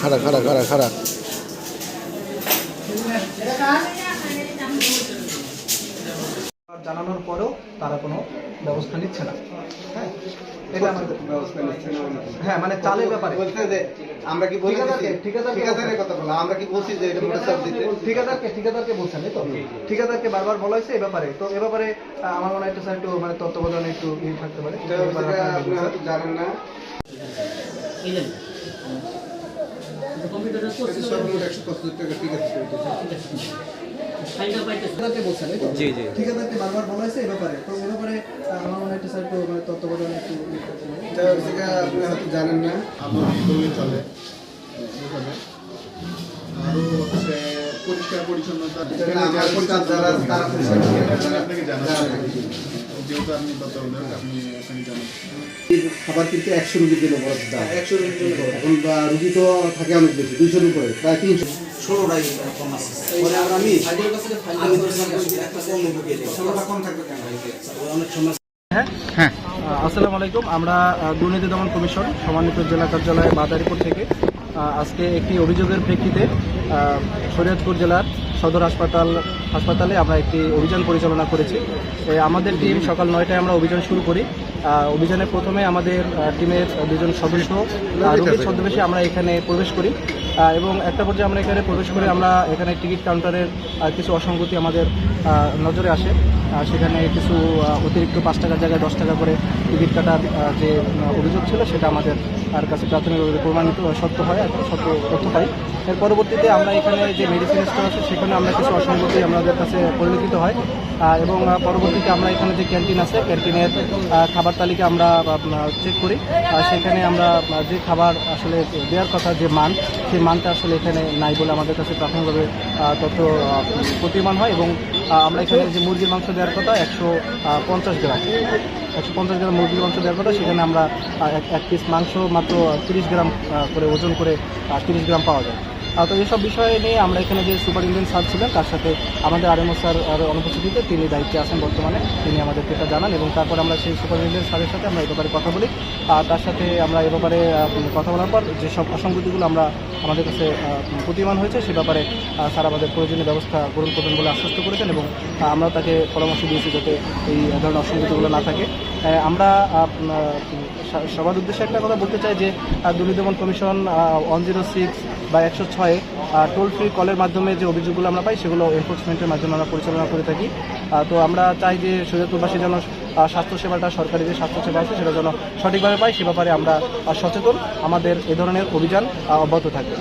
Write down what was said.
খারা খারা খারা খারা জানানোর পরেও তারা কোনো ব্যবস্থা নিচ্ছে না। হ্যাঁ? এটা আমাদের ব্যবস্থা নিচ্ছে না হ্যাঁ মানে চালের ব্যাপারে। যে আমরা কি বলে ঠিকাদারকে, ঠিকাদারের কথা বলা আমরা কি বলছি যে এটা মোটর চাপ দিতে ঠিকাদারকে ঠিকাদারকে বলছেন তো? ঠিকাদারকে বারবার বলা হয়েছে এই ব্যাপারে। তো এ ব্যাপারে আমার মনে হয় একটু স্যার একটু মানে তত্ত্বাবধানে একটু ইয়ে থাকতে পারে। জানেন না। টাকা ঠিক আছে ঠিকাদারকে বলছেন এই তো জি জি। ঠিকাদারকে বারবার বলা হয়েছে এই ব্যাপারে। তো এ ব্যাপারে আমার মনে হয় স্যার একটু মানে তত্ত্বাবধানে একটু ইয়ে এটা হচ্ছে আপনি হয়তো জানেন না চলে। এখানে হচ্ছে পরিষ্কার পরিচ্ছন্নতা এটা আমার পঞ্চায়েত যারা তারা পরিষ্কার আপনাকে জানাবেন। যেহেতু আপনি তত্ত্বাবধায়ক আপনি এখানে জানান। খাবার কিন্তু একশো রুগীর জন্য বরাদ্দ দেওয়া একশো রুগীর জন্য এখন রুগী তো থাকে অনেক বেশি দুইশোর উপরে প্রায় তিনশো। ষোলোটাই কম আছে। আমরা আমি আমি কম থাকবে কেন? অনেক সময় হ্যাঁ? আহ, আসসালামু আলাইকুম। আমরা দুর্নীতি দমন কমিশন সম্মানিত জেলা কার্যালয় মাদারীপুর থেকে আজকে একটি অভিযোগের প্রেক্ষিতে শরীয়তপুর জেলার সদর হাসপাতাল, হাসপাতালে আমরা একটি অভিযান পরিচালনা করেছি। আমাদের টিম সকাল নয়টায় আমরা অভিযান শুরু করি। অভিযানে প্রথমে আমাদের টিমের দুজন সদস্য রোগীর ছদ্মবেশে আমরা এখানে প্রবেশ করি। এবং একটা পর্যায়ে আমরা এখানে প্রবেশ করে আমরা এখানে টিকিট কাউন্টারের কিছু অসঙ্গতি আমাদের নজরে আসে। সেখানে কিছু অতিরিক্ত পাঁচ টাকার জায়গায় দশ টাকা করে টিকিট কাটার যে অভিযোগ ছিল সেটা আমাদের আর কাছে প্রাথমিকভাবে প্রমাণিত, সত্য হয়, সত্য তথ্য পাই। এর পরবর্তীতে আমরা এখানে যে মেডিসিন স্টোর আছে সেখানে আমরা কিছু অসঙ্গতি আমাদের কাছে পরিলক্ষিত হয়। এবং পরবর্তীতে আমরা এখানে যে ক্যান্টিন আছে ক্যান্টিনের খাবার তালিকা আমরা চেক করি। সেখানে আমরা যে খাবার আসলে দেওয়ার কথা যে মান সেই মানটা আসলে এখানে নাই বলে আমাদের কাছে প্রাথমিকভাবে তথ্য আহ, প্রতীয়মান হয়। এবং আমরা এখানে যে মুরগির মাংস দেওয়ার কথা একশো পঞ্চাশ গ্রাম একশো পঞ্চাশ গ্রাম মুরগির মাংস দেওয়ার কথা সেখানে আমরা এক পিস মাংস মাত্র তিরিশ গ্রাম করে ওজন করে তিরিশ গ্রাম পাওয়া যায়। তো এইসব বিষয়ে নিয়ে আমরা এখানে যে সুপারিনটেন্ডেন্ট স্যার ছিলেন, তার সাথে আমাদের আরএমও স্যার অনুপস্থিতিতে তিনি দায়িত্বে আছেন বর্তমানে। তিনি আমাদেরকে এটা জানান এবং তারপর আমরা সেই সুপারিনটেন্ডেন্ট স্যারের সাথে আমরা এ ব্যাপারে কথা বলি। আর তার সাথে আমরা এ ব্যাপারে কথা বলার পর যেসব অসঙ্গতিগুলো আমরা আমাদের কাছে প্রতিমান হয়েছে, সে ব্যাপারে স্যার আমাদের প্রয়োজনীয় ব্যবস্থা গ্রহণ করবেন বলে আশ্বস্ত করেছেন এবং আমরা তাকে পরামর্শ দিয়েছি যাতে এই ধরনের অসঙ্গতিগুলো না থাকে। আমরা সবার উদ্দেশ্যে একটা কথা বলতে চাই যে দুর্নীতি দমন কমিশন ওয়ান জিরো সিক্স বা একশো ছয়ে টোল ফ্রি কলের মাধ্যমে যে অভিযোগগুলো আমরা পাই, সেগুলো এনফোর্সমেন্টের মাধ্যমে আমরা পরিচালনা করে থাকি। তো আমরা চাই যে শরীয়তপুরবাসী যেন স্বাস্থ্যসেবাটা, সরকারি যে স্বাস্থ্যসেবা আছে, সেটা যেন সঠিকভাবে পাই সে ব্যাপারে আমরা সচেতন। আমাদের এ ধরনের অভিযান অব্যাহত থাকবে।